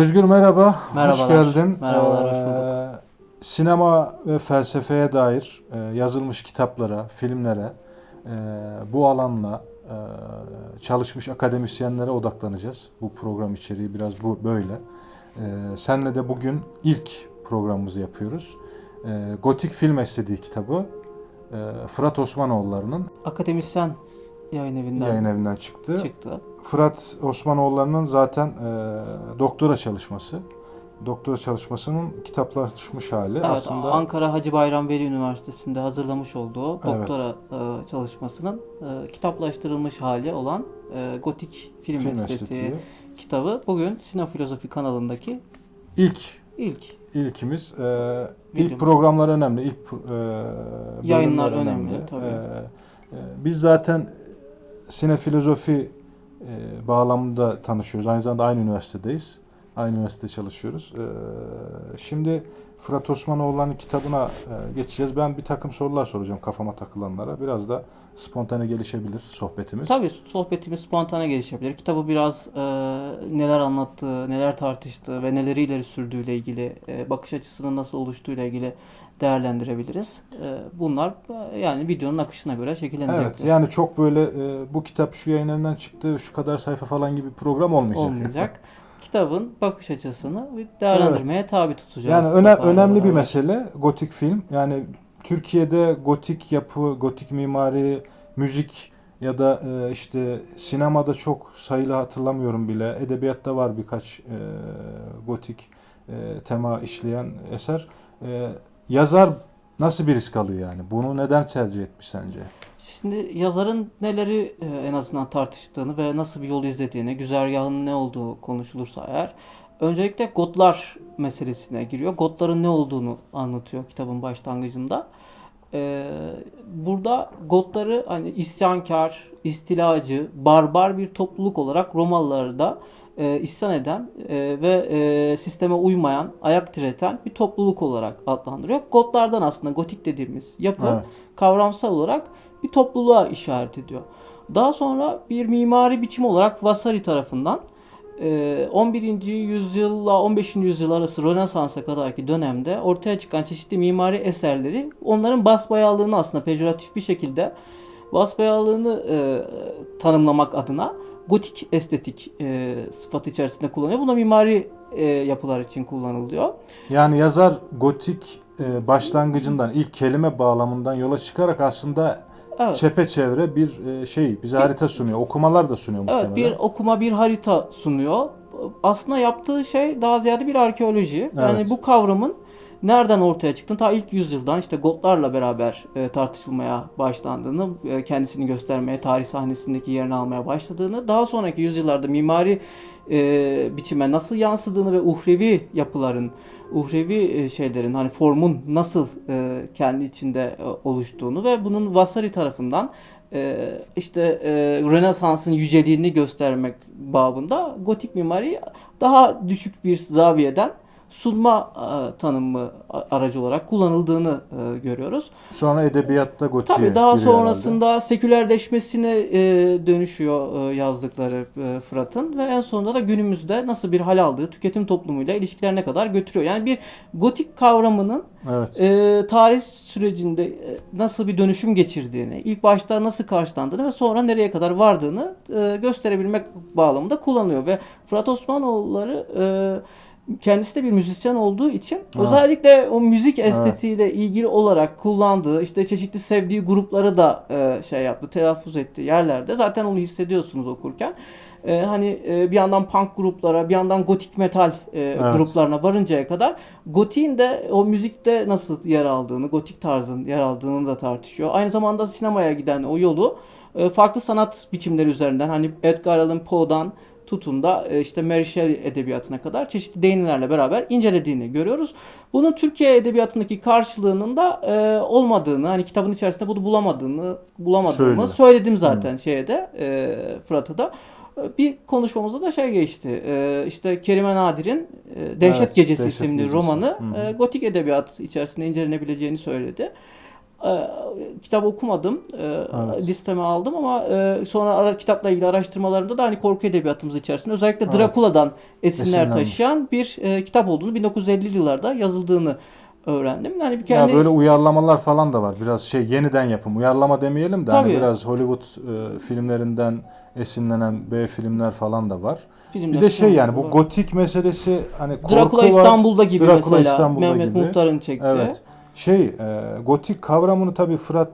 Özgür merhaba, hoş Merhabalar. geldin. Merhabalar, hoş Ee, Sinema ve felsefeye dair e, yazılmış kitaplara, filmlere, e, bu alanla e, çalışmış akademisyenlere odaklanacağız. Bu program içeriği biraz bu böyle. E, senle de bugün ilk programımızı yapıyoruz. E, Gotik Film Estetiği kitabı e, Fırat Osmanoğulları'nın Akademisyen yayın evinden yayın evinden çıktı. çıktı. Fırat Osmanoğulları'nın zaten e, doktora çalışması. Doktora çalışmasının kitaplaşmış hali. Evet, Aslında Ankara Hacı Bayram Veli Üniversitesi'nde hazırlamış olduğu Evet. doktora e, çalışmasının e, kitaplaştırılmış hali olan e, Gotik Film, film Estetiği estetiği. kitabı bugün Sinefilozofi kanalındaki İlk ilk ilkimiz. E, ilk programlar önemli. İlk e, Yayınlar bölümler önemli, tabii. E, e, biz zaten sinefilozofi e, bağlamında tanışıyoruz. Aynı zamanda aynı üniversitedeyiz. Aynı üniversitede çalışıyoruz. E, şimdi Fırat Osmanoğulları'nın kitabına e, geçeceğiz. Ben bir takım sorular soracağım kafama takılanlara. Biraz da spontane gelişebilir sohbetimiz. Tabii sohbetimiz spontane gelişebilir. Kitabı biraz e, neler anlattığı, neler tartıştığı ve neleri ileri sürdüğüyle ilgili, e, bakış açısının nasıl oluştuğuyla ilgili değerlendirebiliriz. E, bunlar yani videonun akışına göre Evet şekillenecektir. yani çok böyle e, bu kitap şu yayın evinden çıktı şu kadar sayfa falan gibi bir program olmayacak. olmayacak. Kitabın bakış açısını bir değerlendirmeye tabi tutacağız. Yani öne- önemli bir beraber. mesele gotik film. Yani Türkiye'de gotik yapı, gotik mimari, müzik ya da e, işte sinemada çok sayılı hatırlamıyorum bile. Edebiyatta var birkaç e, gotik tema işleyen eser. Yazar nasıl bir risk alıyor yani? Bunu neden tercih etmiş sence? Şimdi yazarın neleri e, en azından tartıştığını ve nasıl bir yol izlediğini, güzergahının ne olduğu konuşulursa eğer öncelikle Gotlar meselesine giriyor. Gotların ne olduğunu anlatıyor kitabın başlangıcında. E, burada Gotları hani isyankar, istilacı, barbar bir topluluk olarak Romalıları da e, isyan eden e, ve e, sisteme uymayan, ayak direten bir topluluk olarak adlandırıyor. Gotlardan aslında gotik dediğimiz yapı Evet. kavramsal olarak bir topluluğa işaret ediyor. Daha sonra bir mimari biçim olarak Vasari tarafından e, 11. yüzyılla 15. yüzyıl arası Rönesans'a kadarki dönemde ortaya çıkan çeşitli mimari eserleri onların basbayağılığını aslında pejoratif bir şekilde basbayağılığını e, tanımlamak adına gotik estetik e, sıfatı içerisinde kullanıyor. Buna mimari e, yapılar için kullanılıyor. Yani yazar gotik e, başlangıcından ilk kelime bağlamından yola çıkarak aslında Evet. çepeçevre bir e, şey bize harita sunuyor. Okumalar da sunuyor Evet muhtemelen. bir okuma bir harita sunuyor. Aslında yaptığı şey daha ziyade bir arkeoloji. Yani Evet. bu kavramın nereden ortaya çıktığını ta ilk yüzyıldan işte Gotlarla beraber e, tartışılmaya başlandığını, e, kendisini göstermeye, tarih sahnesindeki yerini almaya başladığını, daha sonraki yüzyıllarda mimari e, biçime nasıl yansıdığını ve uhrevi yapıların, uhrevi e, şeylerin hani formun nasıl e, kendi içinde e, oluştuğunu ve bunun Vasari tarafından e, işte e, Rönesans'ın yüceliğini göstermek babında gotik mimari daha düşük bir zaviyeden sunma e, tanımı aracı olarak kullanıldığını e, görüyoruz. Sonra edebiyatta gotiğe Tabii daha sonrasında sekülerleşmesine e, dönüşüyor e, yazdıkları e, Fırat'ın ve en sonunda da günümüzde nasıl bir hal aldığı tüketim toplumuyla ilişkilerine kadar götürüyor. Yani bir gotik kavramının herhalde. Evet. e, tarih sürecinde e, nasıl bir dönüşüm geçirdiğini, ilk başta nasıl karşılandığını ve sonra nereye kadar vardığını e, gösterebilmek bağlamında kullanılıyor ve Fırat Osmanoğulları e, kendisi de bir müzisyen olduğu için Ha. özellikle o müzik estetiğiyle ilgili olarak kullandığı işte çeşitli sevdiği grupları da e, şey yaptı, telaffuz ettiği yerlerde zaten onu hissediyorsunuz okurken. E, hani e, bir yandan punk gruplara, bir yandan gotik metal e, Evet. gruplarına varıncaya kadar gotiğin de o müzikte nasıl yer aldığını, gotik tarzın yer aldığını da tartışıyor. Aynı zamanda sinemaya giden o yolu e, farklı sanat biçimleri üzerinden hani Edgar Allan Poe'dan tutun da e, işte Mary Shelley edebiyatına kadar çeşitli değinilerle beraber incelediğini görüyoruz. Bunun Türkiye edebiyatındaki karşılığının da e, olmadığını, hani kitabın içerisinde bunu bulamadığını, bulamadığımı Söylüyor. söyledim zaten şeye de e, Fırat'a da. E, Bir konuşmamızda da şey geçti. E, işte Kerime Nadir'in e, Dehşet Evet, Gecesi Dehşet isimli Gecesi. romanı Hı hı. e, gotik edebiyat içerisinde incelenebileceğini söyledi. E, kitap okumadım. E, Evet. Listeme aldım ama e, sonra ara, kitapla ilgili araştırmalarımda da hani korku edebiyatımız içerisinde özellikle Evet. Drakula'dan esinler Esinlenmiş. taşıyan bir e, kitap olduğunu 1950'li yıllarda yazıldığını öğrendim. Yani bir kendi Ya böyle uyarlamalar falan da var. Biraz şey yeniden yapım. Uyarlama demeyelim de hani Tabii. biraz Hollywood e, filmlerinden esinlenen B filmler falan da var. filmler, Bir de şey yani bu var. gotik meselesi hani Drakula. İstanbul'da gibi Drakula mesela İstanbul'da Mehmet gibi. Muhtar'ın çektiği. Evet. Şey e, gotik kavramını tabii Fırat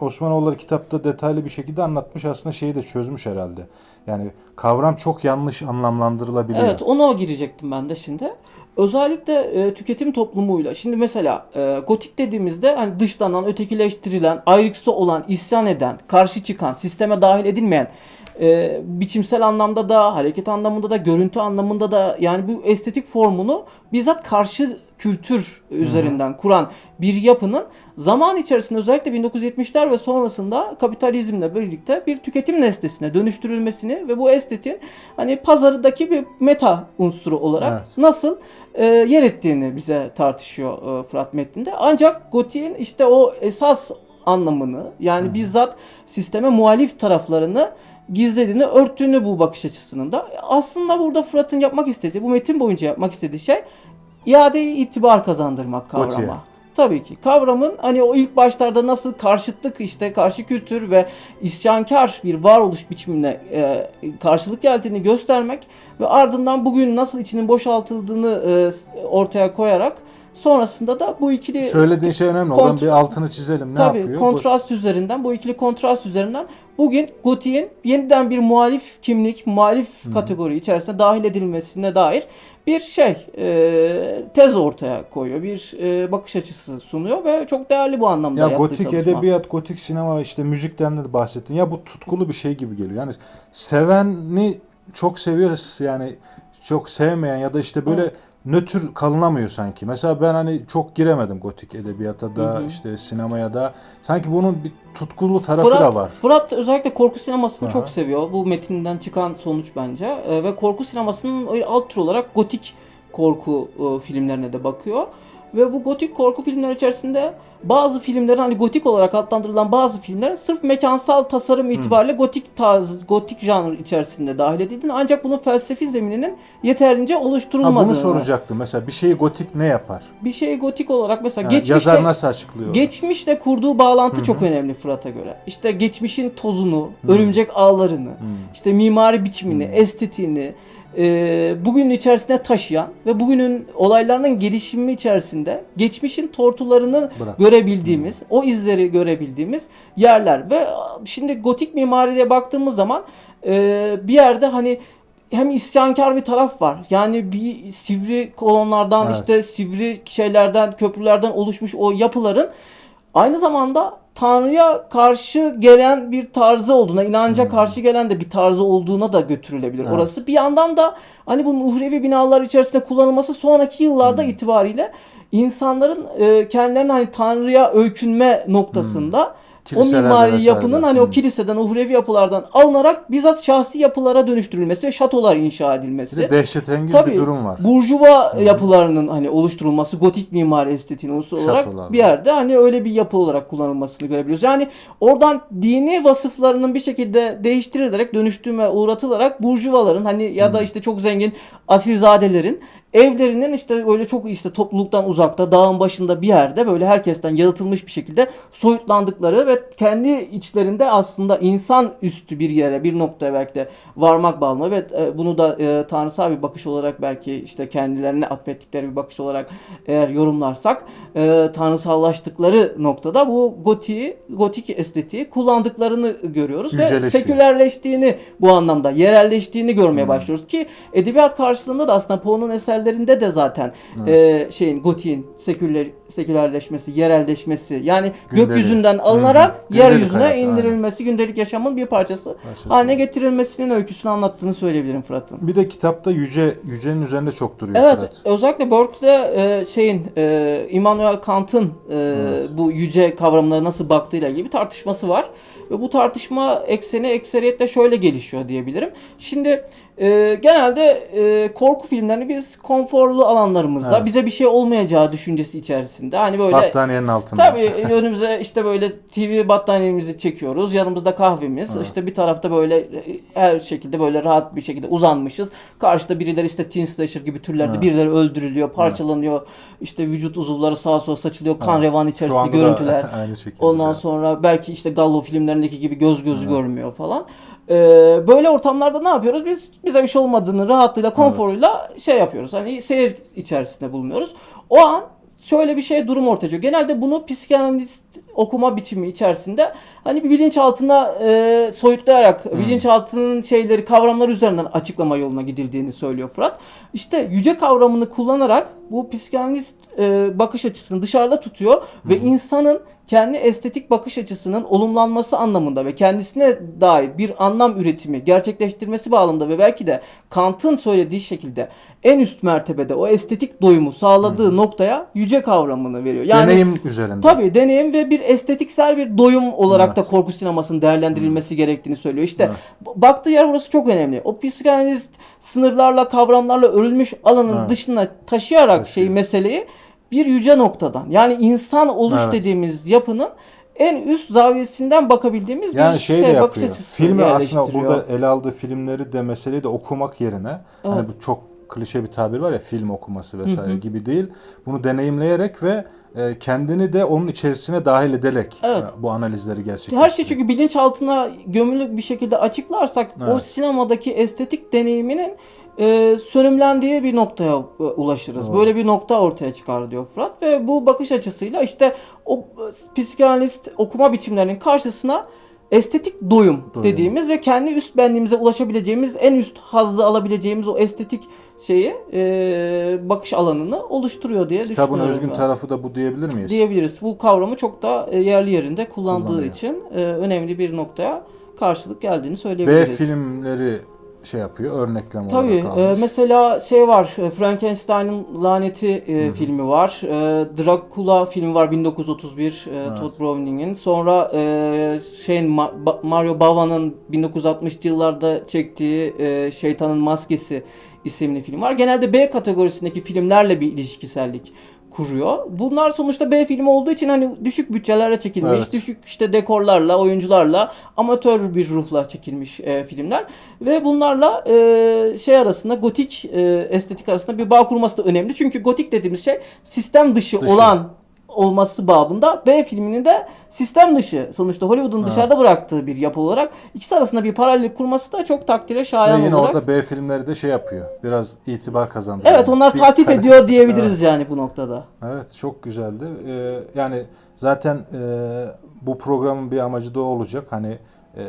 Osmanoğulları kitapta detaylı bir şekilde anlatmış. Aslında şeyi de çözmüş herhalde. Yani kavram çok yanlış anlamlandırılabiliyor. Evet ona girecektim ben de şimdi. Özellikle e, tüketim toplumuyla. Şimdi mesela e, gotik dediğimizde hani dışlanan, ötekileştirilen, ayrıksı olan, isyan eden, karşı çıkan, sisteme dahil edilmeyen e, biçimsel anlamda da, hareket anlamında da, görüntü anlamında da yani bu estetik formunu bizzat karşı kültür üzerinden kuran bir yapının zaman içerisinde özellikle 1970'ler ve sonrasında kapitalizmle birlikte bir tüketim nesnesine dönüştürülmesini ve bu estetin hani pazardaki bir meta unsuru olarak Evet. nasıl e, yer ettiğini bize tartışıyor e, Fırat metninde. Ancak Gotik'in işte o esas anlamını yani bizzat sisteme muhalif taraflarını gizlediğini, örttüğünü bu bakış açısının da. Aslında burada Fırat'ın yapmak istediği, bu metin boyunca yapmak istediği şey iadeyi itibar kazandırmak kavrama. Tabii ki. Kavramın hani o ilk başlarda nasıl karşıtlık işte karşı kültür ve isyankar bir varoluş biçimine e, karşılık geldiğini göstermek ve ardından bugün nasıl içinin boşaltıldığını e, ortaya koyarak sonrasında da bu ikili Söylediğin şey önemli. Kont- Oradan bir altını çizelim. Ne Tabii yapıyor? kontrast üzerinden bu ikili kontrast üzerinden bugün Gotik'in yeniden bir muhalif kimlik, muhalif kategori içerisine dahil edilmesine dair bir şey e, tez ortaya koyuyor. Bir e, bakış açısı sunuyor ve çok değerli bu anlamda Ya yaptığı gotik çalışma. edebiyat, gotik sinema işte müzikten de bahsettin. Ya bu tutkulu bir şey gibi geliyor. Yani seveni çok seviyor yani çok sevmeyen ya da işte böyle Evet. Nötr kalınamıyor sanki. Mesela ben hani çok giremedim gotik edebiyata da Hı hı. işte sinemaya da. Sanki bunun bir tutkulu tarafı Fırat, da var. Fırat özellikle korku sinemasını Aha. çok seviyor. Bu metinden çıkan sonuç bence. E, ve korku sinemasının öyle alt tür olarak gotik korku e, filmlerine de bakıyor. Ve bu gotik korku filmler içerisinde bazı filmlerin hani gotik olarak adlandırılan bazı filmlerin sırf mekansal tasarım itibariyle gotik tarz, gotik janr içerisinde dahil edildiğini ancak bunun felsefi zemininin yeterince Ha, oluşturulmadığını. bunu soracaktım. Mesela bir şeyi gotik ne yapar? Bir şey gotik olarak mesela Ha, geçmişte yazar nasıl açıklıyor? Geçmişle kurduğu bağlantı Hı hı. çok önemli Fırat'a göre. İşte geçmişin tozunu, örümcek ağlarını, Hmm. işte mimari biçimini, Hı. estetiğini e, bugünün içerisine taşıyan ve bugünün olaylarının gelişimi içerisinde geçmişin tortularını Bırak. görebildiğimiz, o izleri görebildiğimiz yerler ve şimdi gotik mimariye baktığımız zaman e, bir yerde hani hem isyankar bir taraf var. Yani bir sivri kolonlardan Evet. işte sivri şeylerden, köprülerden oluşmuş o yapıların aynı zamanda Tanrı'ya karşı gelen bir tarzı olduğuna, inanca Hmm. karşı gelen de bir tarzı olduğuna da götürülebilir Evet. orası. Bir yandan da hani bu uhrevi binalar içerisinde kullanılması sonraki yıllarda Hmm. itibariyle insanların e, kendilerini hani Tanrı'ya öykünme noktasında o Hmm. Kiliselerde mimari vesaire. yapının hani o Hmm. kiliseden, uhrevi yapılardan alınarak bizzat şahsi yapılara dönüştürülmesi ve şatolar inşa Bir edilmesi. de dehşetengiz Tabii. bir durum var. Burjuva yapılarının hani oluşturulması, gotik mimari estetiğin unsuru olarak Şatolarla. bir yerde hani öyle bir yapı olarak kullanılmasını görebiliyoruz. Yani oradan dini vasıflarının bir şekilde değiştirilerek, dönüştürme uğratılarak burjuvaların hani ya da işte çok zengin asilzadelerin evlerinin işte öyle çok işte topluluktan uzakta, dağın başında bir yerde böyle herkesten yalıtılmış bir şekilde soyutlandıkları ve kendi içlerinde aslında insan üstü bir yere, bir noktaya belki de varmak bağlamı ve e, bunu da e, tanrısal bir bakış olarak belki işte kendilerine atfettikleri bir bakış olarak eğer yorumlarsak e, tanrısallaştıkları noktada bu gotiği, gotik estetiği kullandıklarını görüyoruz ve sekülerleştiğini bu anlamda yerelleştiğini görmeye Hmm. başlıyoruz ki edebiyat karşılığında da aslında Poe'nun eserlerinde de zaten e, şeyin gotiğin seküler, sekülerleşmesi, yerelleşmesi yani Gündelik. gökyüzünden alınarak hı. Gündelik yeryüzüne hayat, aynen. indirilmesi, gündelik yaşamın bir parçası Başlasın. haline getirilmesinin öyküsünü anlattığını söyleyebilirim Fırat'ın. Bir de kitapta yüce yücenin üzerinde çok duruyor Evet, Fırat. özellikle Burke'de e, şeyin e, Immanuel Kant'ın e, Evet. bu yüce kavramlara nasıl baktığıyla ilgili bir tartışması var ve bu tartışma ekseni ekseriyetle şöyle gelişiyor diyebilirim. Şimdi e, genelde e, korku filmlerini biz konforlu alanlarımızda Evet. bize bir şey olmayacağı düşüncesi içerisinde hani böyle Battaniyenin altında. Tabii e, önümüze işte böyle TV battaniyemizi çekiyoruz. Yanımızda kahvemiz. Evet. işte bir tarafta böyle e, her şekilde böyle rahat bir şekilde uzanmışız. Karşıda birileri işte teen slasher gibi türlerde Evet. birileri öldürülüyor, parçalanıyor. İşte vücut uzuvları sağa sola saçılıyor. Kan Evet. revan içerisinde görüntüler. aynı şekilde. Ondan sonra belki işte Gallo filmlerindeki gibi göz gözü Evet. görmüyor falan. Ee, böyle ortamlarda ne yapıyoruz? Biz bize bir şey olmadığını rahatlığıyla, konforuyla şey yapıyoruz. Hani seyir içerisinde bulunuyoruz. O an şöyle bir şey durum ortaya çıkıyor. Genelde bunu psikanalist okuma biçimi içerisinde hani bir bilinçaltına e, soyutlayarak Hmm. bilinçaltının şeyleri kavramlar üzerinden açıklama yoluna gidildiğini söylüyor Fırat. İşte yüce kavramını kullanarak bu psikanalist e, bakış açısını dışarıda tutuyor ve insanın kendi estetik bakış açısının olumlanması anlamında ve kendisine dair bir anlam üretimi gerçekleştirmesi bağlamında ve belki de Kant'ın söylediği şekilde en üst mertebede o estetik doyumu sağladığı noktaya yüce kavramını veriyor. Yani Deneyim üzerinde. Tabii deneyim ve bir estetiksel bir doyum olarak da Evet. korku sinemasının değerlendirilmesi gerektiğini söylüyor. İşte Evet. baktığı yer burası çok önemli. O psikanalist sınırlarla, kavramlarla örülmüş alanın Evet. dışına taşıyarak Taşıyor. şeyi meseleyi bir yüce noktadan yani insan oluş Evet. dediğimiz yapının en üst zaviyesinden bakabildiğimiz Yani bir şey şey, bakış yapıyor. açısı Filmi aslında burada ele aldığı filmleri de meseleyi de okumak yerine hani Evet. bu çok klişe bir tabir var ya film okuması vesaire Hı hı. gibi değil. Bunu deneyimleyerek ve e, kendini de onun içerisine dahil ederek Evet. e, bu analizleri gerçekleştiriyor. Her şey çünkü bilinçaltına gömülü bir şekilde açıklarsak o Evet. sinemadaki estetik deneyiminin e, sönümlendiği bir noktaya e, ulaşırız. Doğru. Böyle bir nokta ortaya çıkar diyor Fırat ve bu bakış açısıyla işte o e, psikanalist okuma biçimlerinin karşısına estetik doyum, Doyum. dediğimiz ve kendi üst benliğimize ulaşabileceğimiz en üst hazzı alabileceğimiz o estetik şeyi e, bakış alanını oluşturuyor diye Kitabın düşünüyorum. özgün ben. tarafı da bu diyebilir miyiz? diyebiliriz. Bu kavramı çok da e, yerli yerinde kullandığı Kullanıyor. için e, önemli bir noktaya karşılık geldiğini B söyleyebiliriz. filmleri şey yapıyor, örneklem Tabii olarak e, almış. mesela şey var e, Frankenstein'ın Laneti e, Hı hı. filmi var. E, Dracula filmi var 1931 e, Evet. Todd Browning'in. Sonra e, şeyin Ma- Mario Bava'nın 1960'lı yıllarda çektiği e, Şeytanın Maskesi isimli film var. Genelde B kategorisindeki filmlerle bir ilişkisellik kuruyor. Bunlar sonuçta B filmi olduğu için hani düşük bütçelerle çekilmiş, Evet. düşük işte dekorlarla, oyuncularla, amatör bir ruhla çekilmiş e, filmler ve bunlarla e, şey arasında gotik e, estetik arasında bir bağ kurması da önemli. Çünkü gotik dediğimiz şey sistem dışı, Dışı. olan olması babında B filminin de sistem dışı sonuçta Hollywood'un Evet. dışarıda bıraktığı bir yapı olarak ikisi arasında bir paralellik kurması da çok takdire Ve şayan yine olarak. orada B filmleri de şey yapıyor. Biraz itibar kazandırıyor. Evet onlar Bir- ediyor diyebiliriz yani bu noktada. Evet çok güzeldi. Ee, yani zaten e, bu programın bir amacı da olacak. Hani e,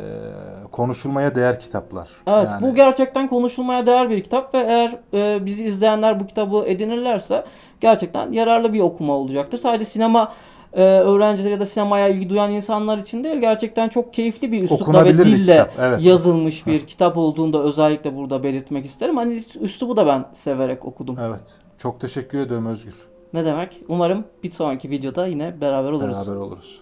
konuşulmaya değer kitaplar. Evet Yani bu gerçekten konuşulmaya değer bir kitap ve eğer e, bizi izleyenler bu kitabı edinirlerse gerçekten yararlı bir okuma olacaktır. Sadece sinema e, öğrencileri ya da sinemaya ilgi duyan insanlar için değil gerçekten çok keyifli bir üslupla ve dille kitap, evet. yazılmış bir kitap olduğunu da özellikle burada belirtmek isterim. Hani üslubu da ben severek okudum. Evet. Çok teşekkür ediyorum Özgür. Ne demek? Umarım bir sonraki videoda yine beraber oluruz. Beraber oluruz.